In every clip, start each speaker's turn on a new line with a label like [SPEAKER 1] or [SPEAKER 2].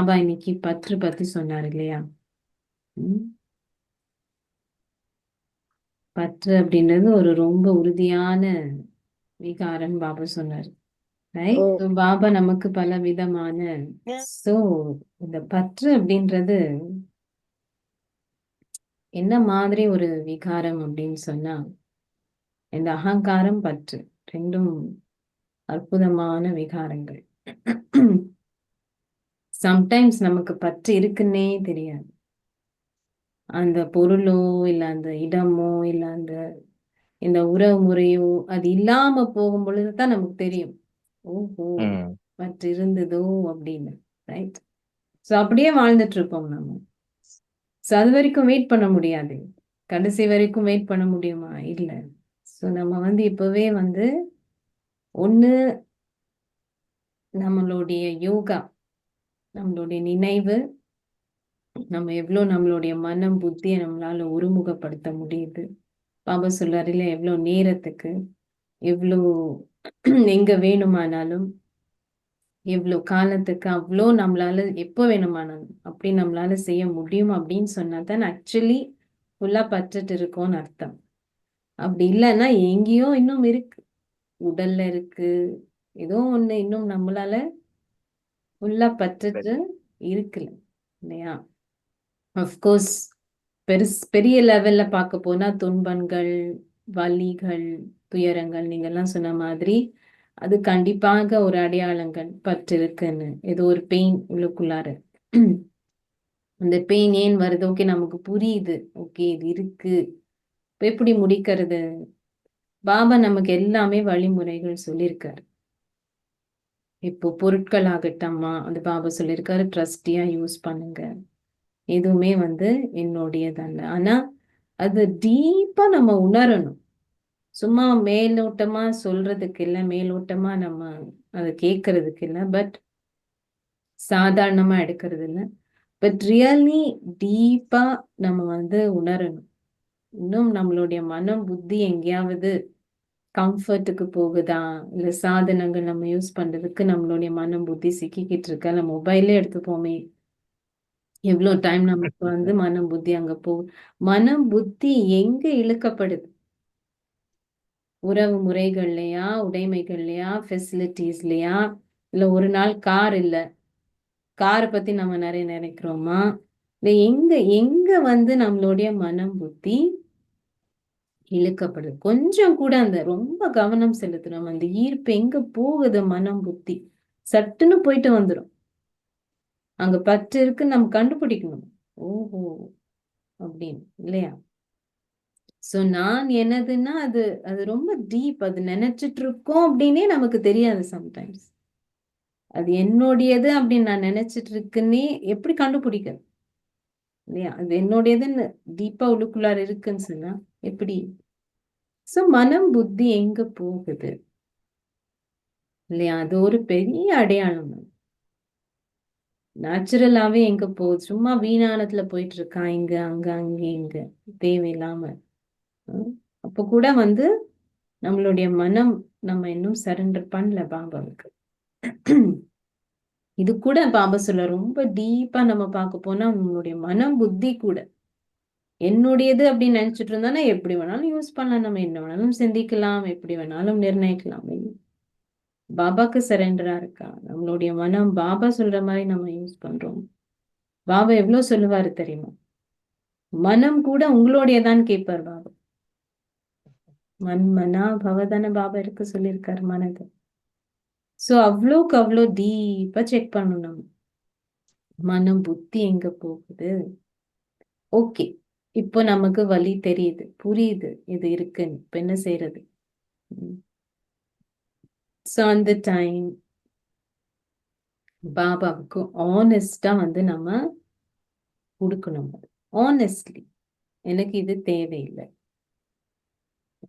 [SPEAKER 1] பாபா இன்னைக்கு பற்று பத்தி சொன்னார் இல்லையா? பற்று அப்படின்றது ஒரு ரொம்ப உறுதியான விகாரம் பாபா சொன்னார் ரைட் பாபா நமக்கு பல விதமான சோ இந்த பற்று அப்படின்றது என்ன மாதிரி ஒரு விகாரம் அப்படின்னு சொன்னா இந்த அகங்காரம் பற்று ரெண்டும் அற்புதமான விகாரங்கள் சம்டைம்ஸ் நமக்கு பற்று இருக்குன்னே தெரியாது. அந்த பொருளோ இல்ல அந்த இடமோ இல்ல அந்த இந்த உறவு முறையோ அது இல்லாம போகும் பொழுதுதான் நமக்கு தெரியும். ஓஹோ பற்று இருந்ததோ அப்படின்னு ரைட் சோ அப்படியே வாழ்ந்துட்டு இருப்போம் நம்ம. சோ அது வரைக்கும் வெயிட் பண்ண முடியாது. கடைசி வரைக்கும் வெயிட் பண்ண முடியுமா? இல்ல. சோ நம்ம வந்து இப்பவே வந்து ஒண்ணு நம்மளுடைய யோகா நம்மளுடைய நினைவு நம்ம எவ்வளோ நம்மளுடைய மனம் புத்தியை நம்மளால ஒருமுகப்படுத்த முடியுது. பாபா சொல்றாரு எவ்வளோ நேரத்துக்கு எவ்வளோ எங்க வேணுமானாலும் எவ்வளோ காலத்துக்கு அவ்வளோ நம்மளால எப்போ வேணுமானாலும் அப்படி நம்மளால செய்ய முடியும் அப்படின்னு சொன்னா தான் ஆக்சுவலி ஃபுல்லா பற்றுட்டு இருக்கோம்னு அர்த்தம். அப்படி இல்லைன்னா எங்கேயோ இன்னும் இருக்கு. உடல்ல இருக்கு. ஏதோ ஒண்ணு இன்னும் நம்மளால ஃபுல்லா பற்றுட்டு இருக்குல்ல இல்லையா? அஃப்கோர்ஸ் பெருஸ் பெரிய லெவல்ல பார்க்க போனா துன்பங்கள் வலிகள் துயரங்கள் நீங்க எல்லாம் சொன்ன மாதிரி அது கண்டிப்பாக ஒரு அடையாளங்கள் பற்று இருக்குன்னு ஏதோ ஒரு பெயின் உள்ளுக்குள்ளார. அந்த பெயின் ஏன் வருது? ஓகே நமக்கு புரியுது. ஓகே இது இருக்கு. இப்ப எப்படி முடிக்கிறது? பாபா நமக்கு எல்லாமே வழிமுறைகள் சொல்லியிருக்காரு. இப்போ பொருட்கள் ஆகட்டும்மா அந்த பாபா சொல்லியிருக்காரு ட்ரஸ்டியா யூஸ் பண்ணுங்க. எதுவுமே வந்து என்னுடையதல்ல. ஆனா அது டீப்பா நம்ம உணரணும். சும்மா மேலோட்டமா சொல்றதுக்கு இல்லை மேலோட்டமா நம்ம அதை கேட்கறதுக்கு இல்லை பட் சாதாரணமா எடுக்கிறது இல்லை பட் ரியலி டீப்பா நம்ம வந்து உணரணும். இன்னும் நம்மளுடைய மனம் புத்தி எங்கேயாவது கம்ஃபர்ட்டுக்கு போகுதா? இல்ல சாதனங்கள் நம்ம யூஸ் பண்றதுக்கு நம்மளுடைய மனம் புத்தி சிக்கிக்கிட்டு இருக்கா? இல்ல மொபைலே எடுத்துப்போமே. எவ்வளவு டைம் நமக்கு வந்து மனம் புத்தி அங்க போகுது மனம் புத்தி எங்க இழுக்கப்படுது? உறவு முறைகள்லையா உடைமைகள்லையா ஃபெசிலிட்டிஸ்லையா இல்ல ஒரு நாள் கார் இல்ல. காரை பத்தி நம்ம நிறைய நினைக்கிறோமா? இல்ல எங்க எங்க வந்து நம்மளுடைய மனம் புத்தி இழுக்கப்படுது கொஞ்சம் கூட அந்த ரொம்ப கவனம் செலுத்தணும். அந்த ஈர்ப்பு எங்க போகுது? மனம் புத்தி. சட்டுன்னு போயிட்டு வந்துடும் அங்க பற்று இருக்கு நம்ம கண்டுபிடிக்கணும். ஓஹோ! அப்படின்னு இல்லையா? சோ நான் என்னதுன்னா அது அது ரொம்ப டீப் அது நினைச்சிட்டு இருக்கோம் அப்படின்னே நமக்கு தெரியாது சம்டைம்ஸ் அது என்னுடையது அப்படின்னு நான் நினைச்சிட்டு இருக்குன்னே எப்படி கண்டுபிடிக்கிறது? இல்லையா? அது என்னுடையதுன்னு டீப்பா உள்ளுக்குள்ளார இருக்குன்னு சொன்னா எப்படி? சோ மனம் புத்தி எங்க போகுது? இல்லையா? அது ஒரு பெரிய அடையாளம் நேச்சுரலாவே எங்க போகுது? சும்மா வீணானத்துல போயிட்டு இருக்கான் இங்க அங்க அங்க இங்க. தேவையில்லாம. அப்ப கூட வந்து நம்மளுடைய மனம் நம்ம இன்னும் சரண்டர் பண்ணல பாபாவுக்கு. இது கூட பாபா சொல்ல ரொம்ப டீப்பா நம்ம பார்க்க போனா உங்களுடைய மனம் புத்தி கூட. என்னுடையது அப்படின்னு நினைச்சிட்டு இருந்தானா எப்படி வேணாலும் யூஸ் பண்ணலாம். நம்ம என்ன வேணாலும் சிந்திக்கலாம். எப்படி வேணாலும் நிர்ணயிக்கலாம். பாபாக்கு சரண்டரா இருக்கா? நம்மளுடைய மனம் பாபா சொல்ற மாதிரி நம்ம யூஸ் பண்றோம். பாபா எவ்வளவு சொல்லுவாரு தெரியுமா? மனம் கூட உங்களுடையதான் கேட்பார் பாபா. மன் மனா பவதான பாபா இருக்க சொல்லியிருக்காரு மனதை சோ அவ்வளோக்கு அவ்வளோ டீப்பாக செக் பண்ணணும் நம்ம. மனம் புத்தி எங்க போகுது? ஓகே இப்போ நமக்கு வழி தெரியுது. புரியுது இது இருக்குன்னு. இப்போ என்ன செய்யறது ஸோ அந்த டைம் பாபாவுக்கு ஆனஸ்டா வந்து நம்ம கொடுக்கணும். ஆனஸ்ட்லி எனக்கு இது தேவையில்லை.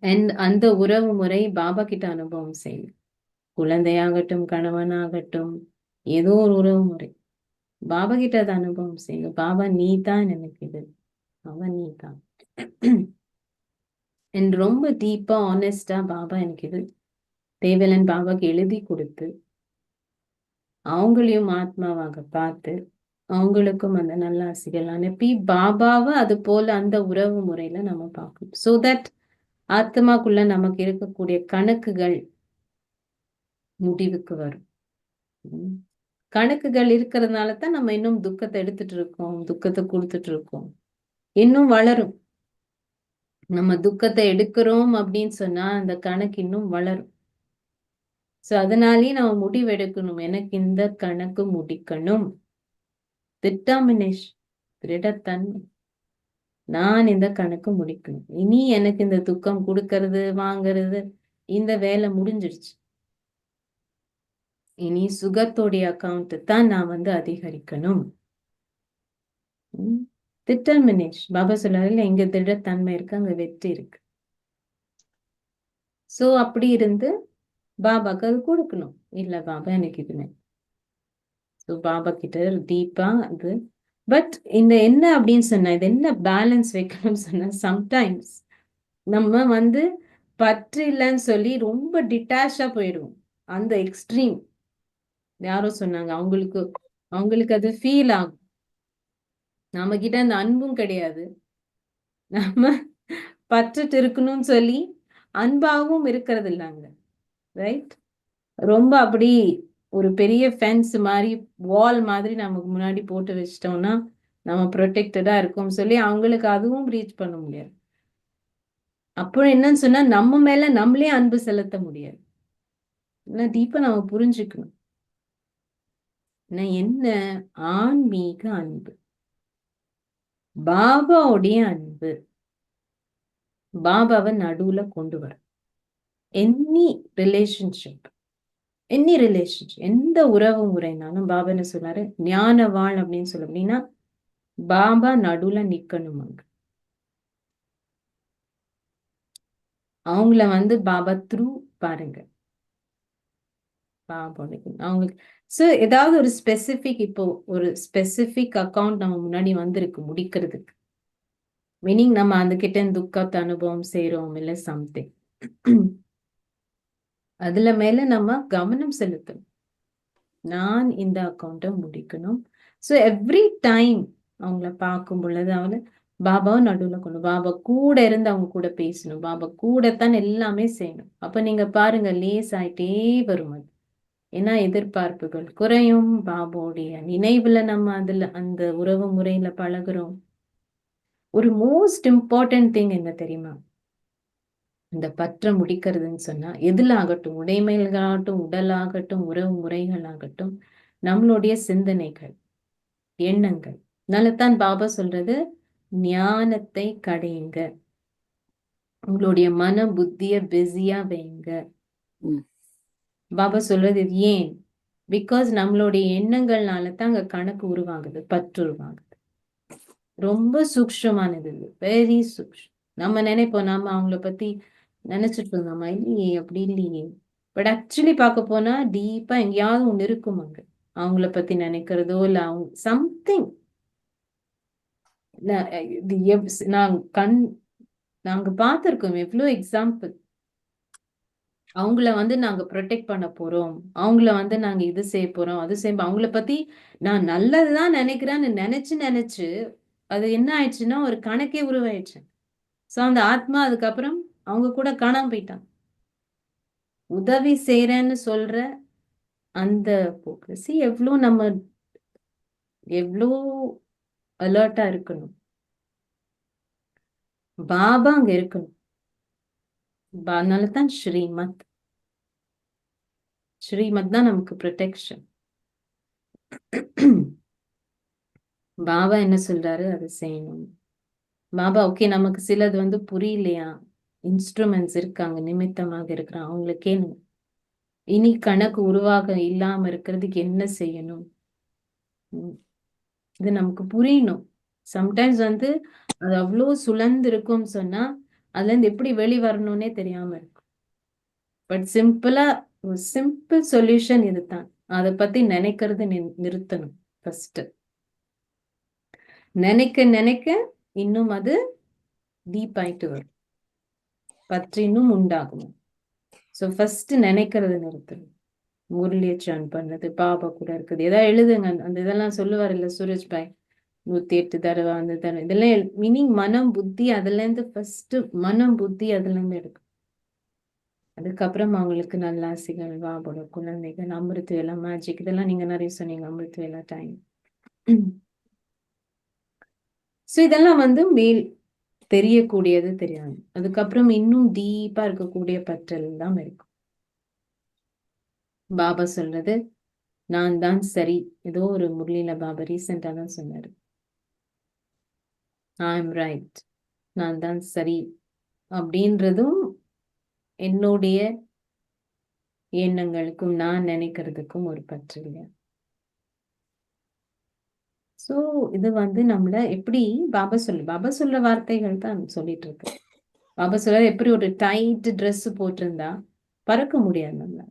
[SPEAKER 1] அண்ட் அந்த உறவு முறை பாபா கிட்ட அனுபவம் செய்யும் குழந்தையாகட்டும் கணவனாகட்டும் ஏதோ ஒரு உறவு முறை. பாபா கிட்ட அதை அனுபவம் செய்யுங்க. பாபா நீ தான் எனக்கு இது அவன் நீ தான் என் ரொம்ப டீப்பா ஆனஸ்டா பாபா எனக்கு இது தேவலன் பாபாக்கு எழுதி கொடுத்து அவங்களையும் ஆத்மாவாக பார்த்து அவங்களுக்கும் அந்த நல்ல ஆசைகள். அனுப்பி பாபாவை அது போல அந்த உறவு முறையில நம்ம பார்க்கணும். சோ தட் ஆத்மாக்குள்ள நமக்கு இருக்கக்கூடிய கணக்குகள் முடிவுக்கு வரும். கணக்குகள் இருக்கிறதுனால தான் நம்ம இன்னும் துக்கத்தை எடுத்துட்டு இருக்கோம் துக்கத்தை கொடுத்துட்டு இருக்கோம். இன்னும் வளரும். நம்ம துக்கத்தை எடுக்கிறோம் அப்படின்னு சொன்னா அந்த கணக்கு இன்னும் வளரும். சோ அதனாலேயே நம்ம முடிவெடுக்கணும். எனக்கு இந்த கணக்கு முடிக்கணும். டிட்டர்மினேஷன் திருடத்தன்மை நான் இந்த கணக்கு முடிக்கணும். இனி எனக்கு இந்த துக்கம் கொடுக்கறது வாங்கறது இந்த வேலை முடிஞ்சிருச்சு. இனி சுகத்தோடைய அக்கௌண்ட் தான் நான் வந்து அதிகரிக்கணும். டிட்டர்மினேஷ் பாபா சொல்லாரு எங்க திடத்தன்மை இருக்கு அங்க வெற்றி இருக்கு. சோ அப்படி இருந்து பாபாக்கு அது கொடுக்கணும். இல்ல பாபா எனக்கு இதுமே ஸோ பாபா கிட்ட டீப்பா அது. பட் இந்த என்ன அப்படின்னு சொன்னா இது என்ன பேலன்ஸ் வைக்கணும்னு சொன்னா சம்டைம்ஸ் நம்ம வந்து பற்று இல்லைன்னு சொல்லி ரொம்ப டிட்டாச்சா போயிடுவோம். அந்த எக்ஸ்ட்ரீம் யாரோ சொன்னாங்க. அவங்களுக்கு அவங்களுக்கு அது ஃபீல் ஆகும். நம்ம கிட்ட அந்த அன்பும் கிடையாது. நம்ம பற்றுட்டு இருக்கணும்னு சொல்லி அன்பாகவும் இருக்கிறது இல்லைங்க ரைட் ரொம்ப அப்படி ஒரு பெரிய ஃபென்ஸ் மாதிரி வால் மாதிரி நமக்கு முன்னாடி போட்டு வச்சிட்டோம்னா நம்ம ப்ரொடெக்டடா இருக்கும் சொல்லி அவங்களுக்கு அதுவும் ரீச் பண்ண முடியாது. அப்புறம் என்னன்னு சொன்னா நம்ம மேல நம்மளே அன்பு செலுத்த முடியாது. டீப்பா நம்ம புரிஞ்சுக்கணும். என்ன? ஆன்மீக அன்பு. பாபாவுடைய அன்பு. பாபாவை நடுவுல கொண்டு வர. எனி ரிலேஷன்ஷிப் எனி ரிலேஷன்ஷிப் எந்த உறவு முறைனாலும் பாபா என்ன சொன்னாரு ஞான வாழ் அப்படின்னு சொல்ல அப்படின்னா பாபா நடுவுல நிக்கணும் அங்க. அவங்கள வந்து பாபா த்ரூ பாருங்க. அவங்களுக்கு ஸோ ஏதாவது ஒரு ஸ்பெசிஃபிக் இப்போ ஒரு ஸ்பெசிஃபிக் அக்கௌண்ட் நம்ம முன்னாடி வந்திருக்கு முடிக்கிறதுக்கு. மீனிங் நம்ம அந்த கிட்ட துக்கத்தை அனுபவம் செய்யறோம் இல்லை சம்திங் அதுல மேல நம்ம கவனம் செலுத்தணும். நான் இந்த அக்கௌண்ட்டை முடிக்கணும். ஸோ எவ்ரி டைம் அவங்கள பார்க்கும் பொழுது அவங்கள பாபாவும் நடுவில் கொண்டு பாபா கூட இருந்து அவங்க கூட பேசணும். பாபா கூடத்தான் எல்லாமே செய்யணும். அப்ப நீங்க பாருங்க லேஸ் ஆயிட்டே வரும் அது. ஏன்னா எதிர்பார்ப்புகள் குறையும் பாபோடைய நினைவுல நம்ம அதுல அந்த உறவு முறையில பழகுறோம். ஒரு மோஸ்ட் இம்பார்ட்டன்ட் திங் என்ன தெரியுமா? இந்த பற்ற முடிக்கிறதுன்னு சொன்னா எதுல ஆகட்டும் உடைமைகளாகட்டும் உடலாகட்டும் உறவு முறைகளாகட்டும் நம்மளுடைய சிந்தனைகள் எண்ணங்கள். நல்லத்தான் பாபா சொல்றது ஞானத்தை கடையுங்க. உங்களுடைய மன புத்திய பிஸியா வைங்க. பாபா சொல்றது ஏன்? பிகாஸ் நம்மளுடைய எண்ணங்கள்னால தான் அங்க கணக்கு உருவாகுது பற்று உருவாகுது. ரொம்ப சூக்ஷமானது வெரி சூக்ஷம் நம்ம நினைப்போம் நாம அவங்கள பத்தி நினைச்சிட்டு இருந்தோமா? இல்லையே அப்படி இல்லையே. பட் ஆக்சுவலி பார்க்க போனா டீப்பா எங்கேயாவது ஒண்ணு இருக்கும் அங்க. அவங்கள பத்தி நினைக்கிறதோ இல்ல அவங்க சம்திங் நான் கண் நாங்க பார்த்துருக்கோம் எவ்வளோ எக்ஸாம்பிள் அவங்கள வந்து நாங்க ப்ரொடெக்ட் பண்ண போறோம். அவங்கள வந்து நாங்க இது செய்ய போறோம் அது செய்ய அவங்கள பத்தி நான் நல்லதுதான் நினைக்கிறேன்னு நினைச்சு நினைச்சு அது என்ன ஆயிடுச்சுன்னா ஒரு கணக்கே உருவாயிடுச்சு. சோ அந்த ஆத்மா அதுக்கப்புறம் அவங்க கூட காணாம போயிட்டாங்க. உதவி செய்யறேன்னு சொல்ற அந்த போக்குசி எவ்வளோ நம்ம எவ்வளோ அலர்ட்டா இருக்கணும். பாபா அங்க இருக்கணும். அதனால தான் ஸ்ரீமத் ஸ்ரீமத் தான் நமக்கு ப்ரொடெக்ஷன் பாபா என்ன சொல்றாரு அதை செய்யணும் பாபா ஓகே நமக்கு சிலது வந்து புரியலையா இன்ஸ்ட்ருமெண்ட்ஸ் இருக்காங்க நிமித்தமாக இருக்கிறான் அவங்களுக்கு இனி கணக்கு உருவாக இல்லாம இருக்கிறதுக்கு என்ன செய்யணும் இது நமக்கு புரியணும் சம்டைம்ஸ் வந்து அது அவ்வளோ சுழந்து இருக்கும்னு சொன்னா அதுல இருந்து எப்படி வெளி வரணும்னே தெரியாம இருக்கும். பட் சிம்பிளா ஒரு சிம்பிள் சொல்யூஷன் இதுதான். அதை பத்தி நினைக்கிறது நிறுத்தணும் ஃபர்ஸ்ட் நினைக்க நினைக்க இன்னும் அது டீப் ஆயிட்டு வரும். பற்றினும் உண்டாகும். ஸோ ஃபர்ஸ்ட் நினைக்கிறது நிறுத்தணும். முரளியை சான் பண்ணது பாபா கூட இருக்குது. ஏதாவது எழுதுங்க. அந்த இதெல்லாம் சொல்லுவார் இல்லை சூரஜ் பாய்? நூத்தி எட்டு தடவை அந்த தடவை. இதெல்லாம் மீனிங் மனம் புத்தி அதுல இருந்து ஃபர்ஸ்ட் மனம் புத்தி அதுல இருந்து எடுக்கும். அதுக்கப்புறம் அவங்களுக்கு நல்ல ஆசைகள் வாபோட குழந்தைகள் அமிர்த வேலை மேஜிக் இதெல்லாம் நீங்க நிறைய சொன்னீங்க அமிர்த வேலை டைம் ஸோ இதெல்லாம் வந்து மேல் தெரியக்கூடியது தெரியாது. அதுக்கப்புறம் இன்னும் டீப்பா இருக்கக்கூடிய பற்றல் தான் இருக்கும். பாபா சொல்றது நான் தான் சரி. ஏதோ ஒரு முரளியில பாபா ரீசெண்டா தான் சொன்னாரு. ஐம் ரைட் நான் தான் சரி. அப்படின்றதும் என்னுடைய எண்ணங்களுக்கும் நான் நினைக்கிறதுக்கும் ஒரு பற்று இல்லை. சோ இது வந்து நம்மள எப்படி பாபா சொல்லு பாபா சொல்ற வார்த்தைகள் தான் சொல்லிட்டு இருக்கு. பாபா சொல்ற எப்படி ஒரு டைட் ட்ரெஸ் போட்டிருந்தா பறக்க முடியாது நம்மள.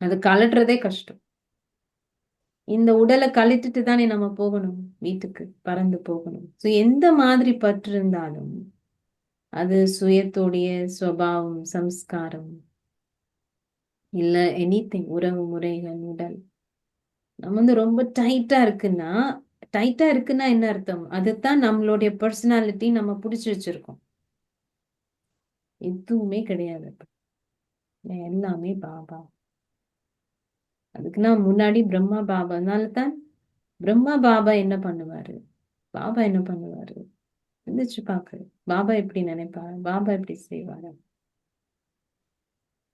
[SPEAKER 1] அது கலட்டுறதே கஷ்டம். இந்த உடலை கழிட்டுட்டு தானே நம்ம போகணும் வீட்டுக்கு பறந்து போகணும். ஸோ எந்த மாதிரி பற்று இருந்தாலும் அது சுயத்தோடைய சுவாவம் சம்ஸ்காரம் இல்ல எனி திங் உறவு முறைகள் உடல். நம்ம வந்து ரொம்ப டைட்டா இருக்குன்னா டைட்டா இருக்குன்னா என்ன அர்த்தம்? அதுதான் நம்மளுடைய பர்சனாலிட்டி நம்ம பிடிச்சி வச்சிருக்கோம். எதுவுமே கிடையாது. எல்லாமே பாபா. அதுக்குன்னா முன்னாடி பிரம்மா பாபா. அதனால தான் பிரம்மா பாபா என்ன பண்ணுவாரு? பாபா என்ன பண்ணுவாரு? இருந்துச்சு பாக்கு. பாபா எப்படி நினைப்பாரு? பாபா எப்படி செய்வாரு?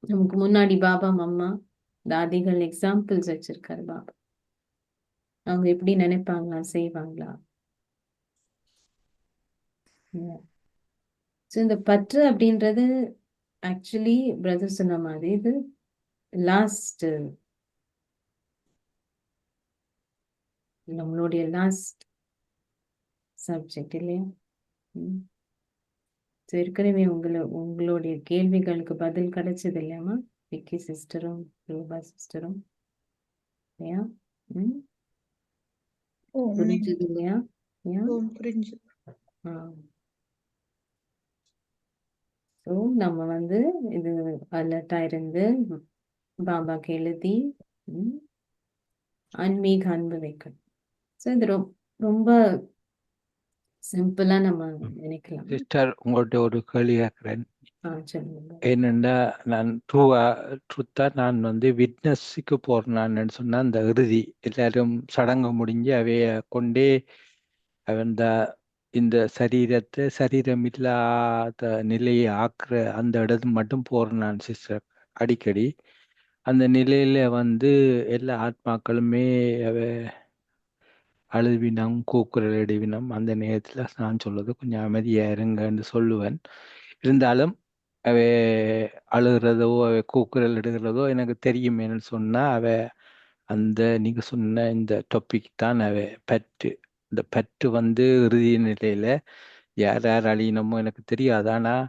[SPEAKER 1] நமக்கு முன்னாடி பாபா மம்மா தாதிகள் எக்ஸாம்பிள்ஸ் வச்சிருக்காரு பாபா. அவங்க எப்படி நினைப்பாங்களா? செய்வாங்களா? ஸோ இந்த பற்று அப்படின்றது ஆக்சுவலி பிரதர் சொன்ன மாதிரி இது லாஸ்ட் நம்மளுடைய லாஸ்ட் சப்ஜெக்ட் இல்லையா? ஏற்கனவே உங்களை உங்களுடைய கேள்விகளுக்கு பதில் கிடைச்சது இல்லையாமா விக்கி சிஸ்டரும் ரூபா சிஸ்டரும். இல்லையா? ம். புரிஞ்சது இல்லையா?
[SPEAKER 2] புரிஞ்சு.
[SPEAKER 1] ஸோ நம்ம வந்து இது அலர்ட்டா இருந்து பாபாக்கு எழுதி ஆன்மீக அன்பு வைக்கணும். ஸோ இது ரொம்ப சிம்பிளா நம்ம நினைக்கலாம்.
[SPEAKER 3] சிஸ்டர் உங்கள்ட்ட ஒரு கேள்வி கேட்கிறேன். ஏனெண்டா நான் ட்ரூவா ட்ரூத்தா நான் வந்து விட்னஸுக்கு போறேன்னு சொன்னா அந்த இறுதி எல்லாரும் சடங்கு முடிஞ்சு அவைய கொண்டே அந்த இந்த சரீரத்தை சரீரம் இல்லாத நிலையை ஆக்குற அந்த இடத்து மட்டும் போறேன் நான் சிஸ்டர் அடிக்கடி. அந்த நிலையில வந்து எல்லா ஆத்மாக்களுமே அவ அழுவினம் கூக்குரல் இடுவினம் அந்த நேரத்தில் நான் சொல்வது கொஞ்சம் அமைதியாக இருங்கன்னு சொல்லுவேன். இருந்தாலும் அவ அழுகிறதோ அவை கூக்குரல் இடுகிறதோ எனக்கு தெரியும் என்னன்னு சொன்னால் அவ அந்த நீங்கள் சொன்ன இந்த டாபிக் தான் அவ பற்று. இந்த பற்று வந்து இறுதி நிலையில் யார் யார் அழியணுமோ எனக்கு தெரியாது. ஆனால்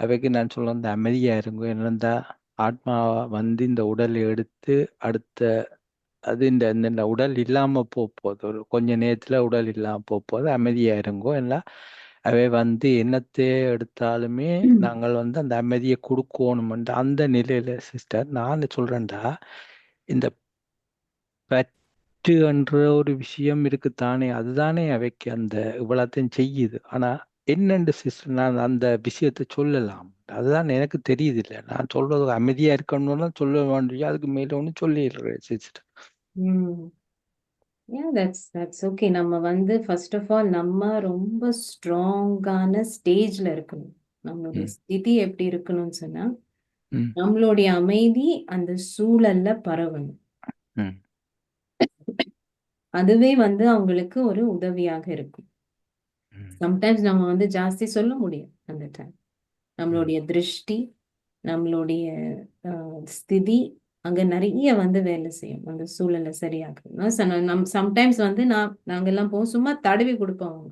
[SPEAKER 3] அவைக்கு நான் சொல்ல அந்த அமைதியாக இருங்க. என்னந்தா ஆத்மா வந்து இந்த உடலை எடுத்து அடுத்த அது இந்த இந்த உடல் இல்லாம போகுது ஒரு கொஞ்ச நேரத்துல உடல் இல்லாம போகுது அமைதியா இருங்கோ. எல்லாம் அவை வந்து என்னத்தை எடுத்தாலுமே நாங்கள் வந்து அந்த அமைதியை கொடுக்கணும்ன்ற அந்த நிலையில சிஸ்டர் நான் சொல்றேன்டா இந்த பற்று என்ற ஒரு விஷயம் இருக்குத்தானே அதுதானே அவைக்கு அந்த இவ்வளத்தையும் செய்யுது. ஆனா என்னண்டு சிஸ்டர் நான் அந்த விஷயத்தை சொல்லலாம். அதுதான் எனக்கு தெரியுது இல்லை. நான் சொல்றது அமைதியா இருக்கணும்னு சொல்ல வேண்டிய அதுக்கு மேல ஒன்று சொல்லிடுறேன் sister.
[SPEAKER 1] Yeah, that's that's okay. நம்ம வந்து ஃபர்ஸ்ட் ஆஃப் ஆல் நம்ம ரொம்ப ஸ்ட்ராங்கான ஸ்டேஜ்ல இருக்கணும். நம்மளுடைய
[SPEAKER 3] ம்.
[SPEAKER 1] ஸ்திதி எப்படி இருக்கணும்னு சொன்னா,
[SPEAKER 3] ம்.
[SPEAKER 1] நம்மளுடைய அமைதி அந்த சூழல்ல பரவணும்.
[SPEAKER 3] ம்.
[SPEAKER 1] அதுவே வந்து அவங்களுக்கு ஒரு உதவியாக இருக்கும்.
[SPEAKER 3] ம்.
[SPEAKER 1] சம்டைம்ஸ் நம்ம வந்து ஜாஸ்தி சொல்ல முடியும் அந்த டைம்.
[SPEAKER 3] ம்.
[SPEAKER 1] நம்மளுடைய திருஷ்டி, நம்மளுடைய அ ஸ்திதி அங்க நிறைய வந்து வேலை செய்யும். அந்த சூழலை சரியாக்கணும். நம் சம்டைம்ஸ் வந்து நான் நாங்கெல்லாம் போவோம். சும்மா தடவி கொடுப்போம் அவங்க.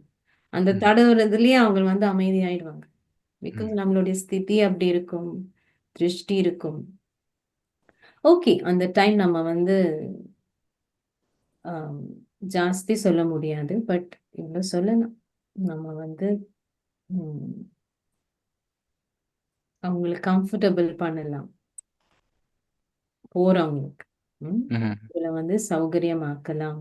[SPEAKER 1] அந்த. தடவுறதுலயே அவங்க வந்து அமைதியாயிடுவாங்க. பிகாஸ். நம்மளுடைய ஸ்திதி அப்படி இருக்கும். திருஷ்டி இருக்கும். ஓகே. அந்த டைம் நம்ம வந்து ஜாஸ்தி சொல்ல முடியாது. பட் இவ்ளோ சொல்லலாம். நம்ம வந்து ம். அவங்கள கம்ஃபர்டபிள் பண்ணலாம். போறவங்களுக்கு. இதுல வந்து சௌகரியமாக்கலாம்.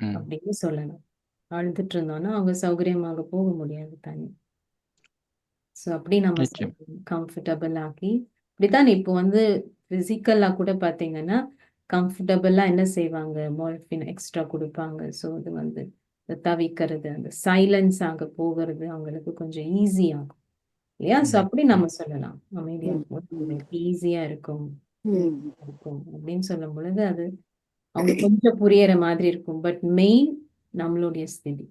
[SPEAKER 1] அப்படின்னு சொல்லலாம் அழுதுட்டு இருந்தோம்னா அவங்க சௌகரியமாக போக முடியாது தனி. ஸோ அப்படி நம்ம கம்ஃபர்டபுள் ஆக்கி இப்படித்தான் இப்போ வந்து பிசிக்கலா கூட பாத்தீங்கன்னா கம்ஃபர்டபுளா என்ன செய்வாங்க? மார்ஃபின் எக்ஸ்ட்ரா கொடுப்பாங்க. ஸோ இது வந்து தவிக்கிறது அந்த சைலன்ஸ் ஆக போகிறது அவங்களுக்கு கொஞ்சம் ஈஸி ஆகும். இல்லையா? ஸோ அப்படி நம்ம சொல்லலாம். அமைதியா
[SPEAKER 2] ம்,
[SPEAKER 1] இருக்கும்
[SPEAKER 2] ம்,
[SPEAKER 1] அவங்களுக்கு ஈஸியா இருக்கும். இருக்கும் அப்படின்னு சொல்லும் பொழுது அது அவங்க கொஞ்சம் புரியற மாதிரி இருக்கும் பட் மெயின் நம்மளுடைய ஸ்திதி.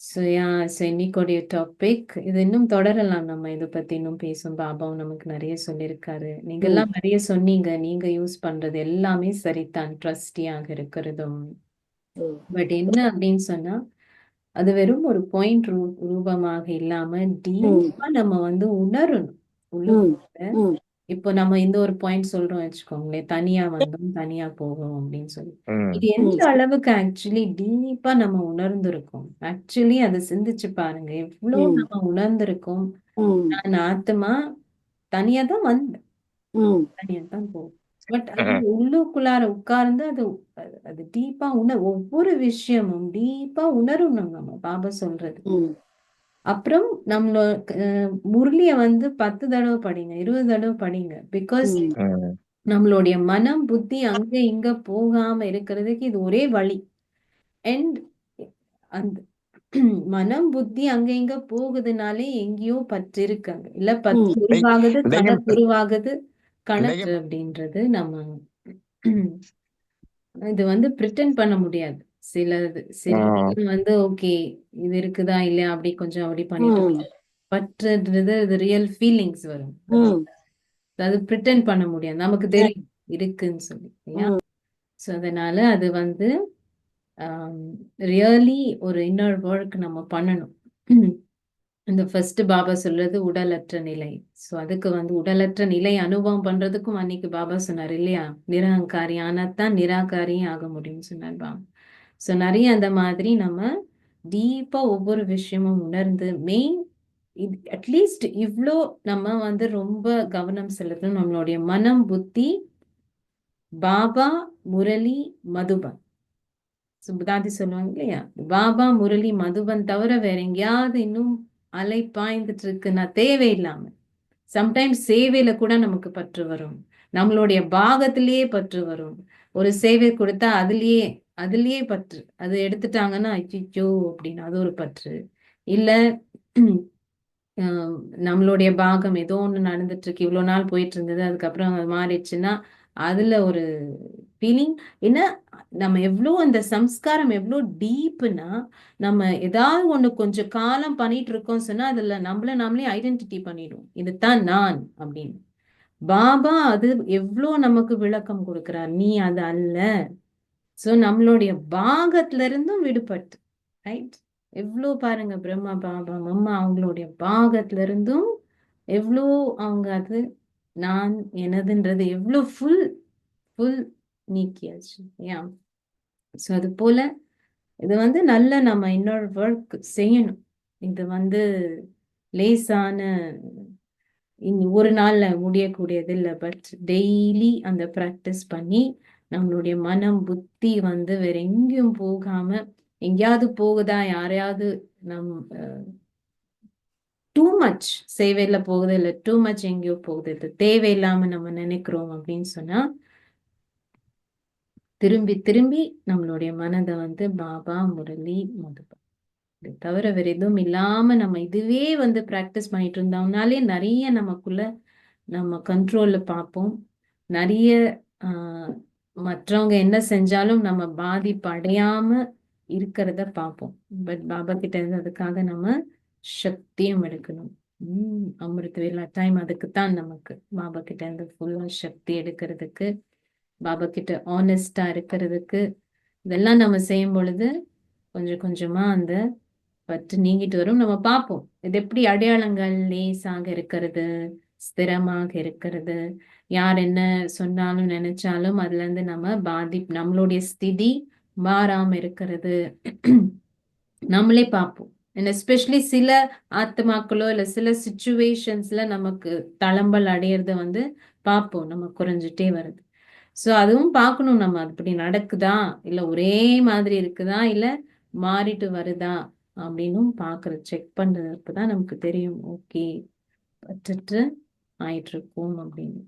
[SPEAKER 1] ஸோ யா ஸோ இன்னைக்குடைய டாபிக் இது இன்னும் தொடரலாம் நம்ம இதை பத்தி இன்னும் பேசும் பாபாவும் நமக்கு நிறைய சொல்லியிருக்காரு நீங்க. எல்லாம் நிறைய சொன்னீங்க நீங்க யூஸ் பண்றது எல்லாமே சரிதான் ட்ரஸ்டியாக இருக்கிறதும். பட் என்ன அப்படின்னு சொன்னா அது வெறும் ஒரு பாயிண்ட் ரூ ரூபமாக இல்லாம. டீப்பா நம்ம வந்து உணரணும்
[SPEAKER 2] ம்.
[SPEAKER 1] இப்போ நம்ம இந்த ஒரு பாயிண்ட் சொல்றோம் வச்சுக்கோங்களேன் தனியா வந்தோம் தனியா போவோம் அப்படின்னு சொல்லி இது எந்த. அளவுக்கு ஆக்சுவலி டீப்பா நம்ம உணர்ந்திருக்கோம் ஆக்சுவலி அதை சிந்திச்சு பாருங்க எவ்வளவு. நம்ம உணர்ந்திருக்கோம். நான் ஆத்மா தனியா தான் வந்தேன். தனியா தான் போகும் பட் அது உள்ளுக்குள்ளார உட்கார்ந்து அது அது- டீப்பா உண ஒவ்வொரு விஷயமும் டீப்பா உணரணும் நம்ம பாபா சொல்றது. அப்புறம் நம்மளோட அஹ், முரளிய வந்து பத்து தடவை படிங்க இருபது தடவை படிங்க. பிகாஸ் நம்மளுடைய மனம் புத்தி அங்க இங்க போகாம இருக்கிறதுக்கு இது ஒரே வழி. அண்ட் அந்த மனம் புத்தி அங்க இங்க போகுதுனாலே எங்கேயோ பற்று இருக்காங்க இல்ல
[SPEAKER 2] ம்.
[SPEAKER 1] உருவாகுது கணக்கு உருவாகுது. கணக்கு அப்படின்றது நம்ம இது வந்து பிரிட்டன் பண்ண முடியாது. சிலது சில வந்து ஓகே இது இருக்குதா இல்லையா அப்படி கொஞ்சம் அப்படி பண்ணிட்டு. பற்றுன்றது இது ரியல் ஃபீலிங்ஸ் வரும். அது பிரிட்டன் பண்ண முடியாது. நமக்கு தெரியும். இருக்குன்னு சொல்லி இல்லையா. ஸோ அதனால அது வந்து ரியலி ஒரு இன்னர் ஒர்க் நம்ம பண்ணணும். இந்த ஃபர்ஸ்ட் பாபா சொல்றது உடலற்ற நிலை. ஸோ அதுக்கு வந்து உடலற்ற நிலை அனுபவம் பண்றதுக்கும் அன்னைக்கு பாபா சொன்னார் இல்லையா? நிராகாரி ஆனாதான் நிராகாரியும் ஆக முடியும்னு சொன்னார் பாபா. ஸோ நிறைய அந்த மாதிரி நம்ம டீப்பா ஒவ்வொரு விஷயமும் உணர்ந்து மெயின் இது அட்லீஸ்ட் இவ்வளோ நம்ம வந்து ரொம்ப கவனம் செலுத்தணும். நம்மளுடைய மனம் புத்தி பாபா முரளி மதுபன். சுபதாதி சொல்லுவாங்க இல்லையா? பாபா முரளி மதுபன் தவிர வேற எங்கேயாவது இன்னும் அலை பாய்ந்துட்டு இருக்குன்னா தேவையில்லாம சம்டைம்ஸ் சேவையில கூட நமக்கு பற்று வரும். நம்மளுடைய பாகத்திலேயே பற்று வரும். ஒரு சேவை கொடுத்தா அதுலயே அதுலயே பற்று. அது எடுத்துட்டாங்கன்னா அச்சிச்சோ அப்படின்னு அது ஒரு பற்று. இல்ல ஆஹ் நம்மளுடைய பாகம் ஏதோ ஒண்ணு நடந்துட்டு இருக்கு இவ்வளவு நாள் போயிட்டு இருந்தது அதுக்கப்புறம் அது மாறிடுச்சுன்னா அதுல ஒரு ஃபீலிங் என்ன நம்ம எவ்வளோ அந்த சம்ஸ்காரம் எவ்வளோ டீப்புனா நம்ம ஏதாவது ஒன்று கொஞ்சம் காலம் பண்ணிட்டு இருக்கோம் சொன்னா அதுல நம்மள நாமளே ஐடென்டிட்டி பண்ணிடும் இதுதான் நான் அப்படின்னு. பாபா அது எவ்வளோ நமக்கு விளக்கம் கொடுக்குறார். நீ அது அல்ல. ஸோ நம்மளுடைய பாகத்துல இருந்தும் விடுபட்டு ரைட் எவ்வளோ பாருங்க பிரம்மா பாபா மம்மா அவங்களுடைய பாகத்துல இருந்தும் எவ்வளோ அவங்க அது நான் எனதுன்றது எவ்வளோ ஃபுல் ஃபுல் நீக்கியாச்சு ஏன் ஸோ அது போல இது வந்து நல்ல நம்ம இன்னொரு ஒர்க் செய்யணும். இது வந்து லேசான இனி ஒரு நாள்ல முடியக்கூடியது இல்லை பட் டெய்லி அந்த ப்ராக்டிஸ் பண்ணி நம்மளுடைய மனம் புத்தி வந்து வேற எங்கேயும் போகாம எங்கேயாவது போகுதா யாரையாவது நம் டூ மச் சேவையில் போகுது இல்லை டூ மச் எங்கேயோ போகுது இது தேவையில்லாம நம்ம நினைக்கிறோம் அப்படின்னு சொன்னா திரும்பி திரும்பி நம்மளுடைய மனதை வந்து பாபா முரளி மதுபா. இது தவிர வேற எதுவும் இல்லாம நம்ம இதுவே வந்து பிராக்டிஸ் பண்ணிட்டு இருந்தோம்னாலே நிறைய நமக்குள்ள நம்ம கண்ட்ரோல்ல பார்ப்போம். நிறைய ஆஹ் மற்றவங்க என்ன செஞ்சாலும் நம்ம பாதிப்பு அடையாம இருக்கிறத பார்ப்போம். பட் பாபா கிட்ட இருந்து அதுக்காக நம்ம சக்தியும் எடுக்கணும். உம் அமிர்த வேலா டைம் அதுக்குத்தான் நமக்கு. பாபா கிட்ட இருந்து ஃபுல்லா சக்தி எடுக்கிறதுக்கு பாபா கிட்ட ஆனஸ்டா இருக்கிறதுக்கு இதெல்லாம் நம்ம செய்யும் பொழுது கொஞ்சம் கொஞ்சமா அந்த பற்று நீங்கிட்டு வரும். நம்ம பார்ப்போம். இது எப்படி அடையாளங்கள் லேசாக இருக்கிறது ஸ்திரமாக இருக்கிறது யார் என்ன சொன்னாலும் நினைச்சாலும் அதுல இருந்து நம்ம பாதி நம்மளுடைய ஸ்திதி மாறாம இருக்கிறது. நம்மளே பார்ப்போம். அண்ட் எஸ்பெஷலி சில ஆத்மாக்களோ இல்லை சில சுச்சுவேஷன்ஸ்ல நமக்கு தளம்பல் அடையிறத வந்து பார்ப்போம். நம்ம குறைஞ்சிட்டே வருது. ஸோ அதுவும் பார்க்கணும் நம்ம. அப்படி நடக்குதா? இல்லை ஒரே மாதிரி இருக்குதா? இல்லை மாறிட்டு வருதா? அப்படின்னும் பார்க்குற செக் பண்ணுறப்ப தான் நமக்கு தெரியும். ஓகே பட்டுட்டு ஆயிட்டு இருக்கும் அப்படின்னு.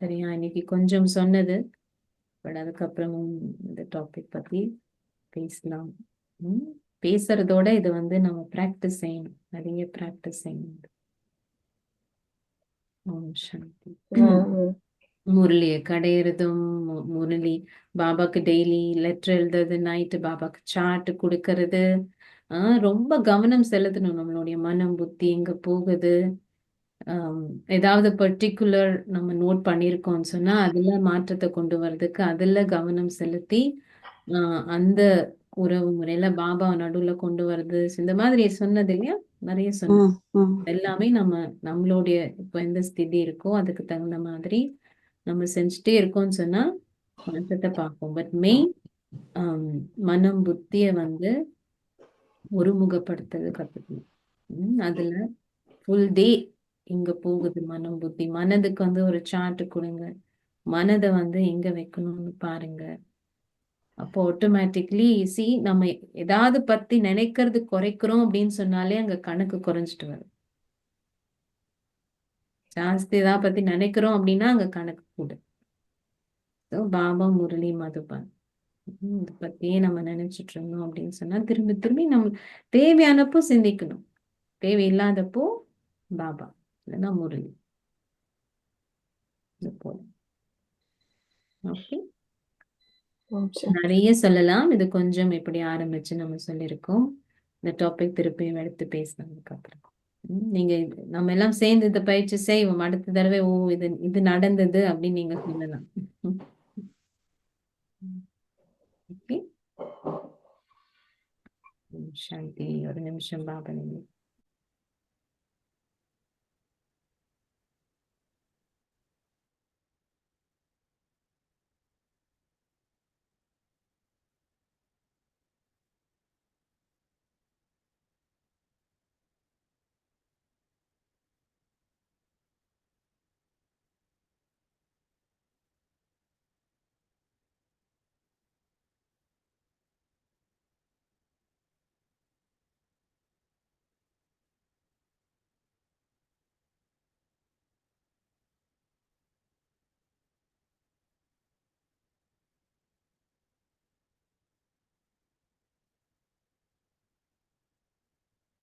[SPEAKER 1] சரியா? இன்னைக்கு கொஞ்சம் சொன்னது. பட் அதுக்கப்புறமும் இந்த டாபிக் பற்றி பேசலாம். ம், பேசுறதோட இது வந்து நம்ம ப்ராக்டிஸ் செய்யணும். நிறைய ப்ராக்டிஸ் செய்யணும். ஓம் சாந்தி.
[SPEAKER 2] ம்.
[SPEAKER 1] முரளிய கடையிறதும் முரளி பாபாக்கு டெய்லி லெட்டர் எழுதுறது நைட்டு பாபாக்கு சார்ட் கொடுக்கறது. ஆஹ் ரொம்ப கவனம் செலுத்தணும். நம்மளுடைய மனம் புத்தி எங்க போகுது? ஏதாவது பர்டிகுலர் நம்ம நோட் பண்ணியிருக்கோம்னு சொன்னா அதுல மாற்றத்தை கொண்டு வர்றதுக்கு அதுல கவனம் செலுத்தி ஆஹ் அந்த உறவு முறையில பாபா நடுவுல கொண்டு வர்றது இந்த மாதிரி சொன்னது இல்லையா? நிறைய சொன்ன
[SPEAKER 2] ம், ம்.
[SPEAKER 1] எல்லாமே நம்ம நம்மளுடைய இப்போ எந்த ஸ்திதி இருக்கோ அதுக்கு தகுந்த மாதிரி நம்ம செஞ்சுட்டே இருக்கோம்னு சொன்னா மாற்றத்தை பார்ப்போம். பட் மெயின் மனம் புத்திய வந்து ஒருமுகப்படுத்துறது கத்துக்கணும். அதுல ஃபுல் டே இங்க போகுது மனம் புத்தி. மனதுக்கு வந்து ஒரு சார்ட் கொடுங்க. மனதை வந்து எங்க வைக்கணும்னு பாருங்க. அப்போ ஆட்டோமேட்டிக்லி சி நம்ம ஏதாவது பத்தி நினைக்கிறது குறைக்கிறோம் அப்படின்னு சொன்னாலே அங்க கணக்கு குறைஞ்சிட்டு வரும். ஜாஸ்தி ஏதாவது பத்தி நினைக்கிறோம் அப்படின்னா அங்க கணக்கு கூட. பாபா முரளி மதுபான். உம் இத பத்தியே நம்ம நினைச்சிட்டு இருந்தோம் அப்படின்னு சொன்னா திரும்பி திரும்பி நம்ம தேவையானப்போ சிந்திக்கணும். தேவையில்லாதப்போ பாபா இல்லைன்னா முரளி. இது ஓகே நிறைய சொல்லலாம். இது கொஞ்சம் எப்படி ஆரம்பிச்சு நம்ம சொல்லியிருக்கோம். இந்த டாபிக் திருப்பியும் எடுத்து பேசினதுக்கு அப்புறம். நீங்க நம்ம எல்லாம் சேர்ந்து இந்த பயிற்சி செய்வோம். அடுத்த தடவை ஓ இது இது நடந்தது அப்படின்னு நீங்க சொல்லலாம். சாந்தி ஒரு நிமிஷம் பாபா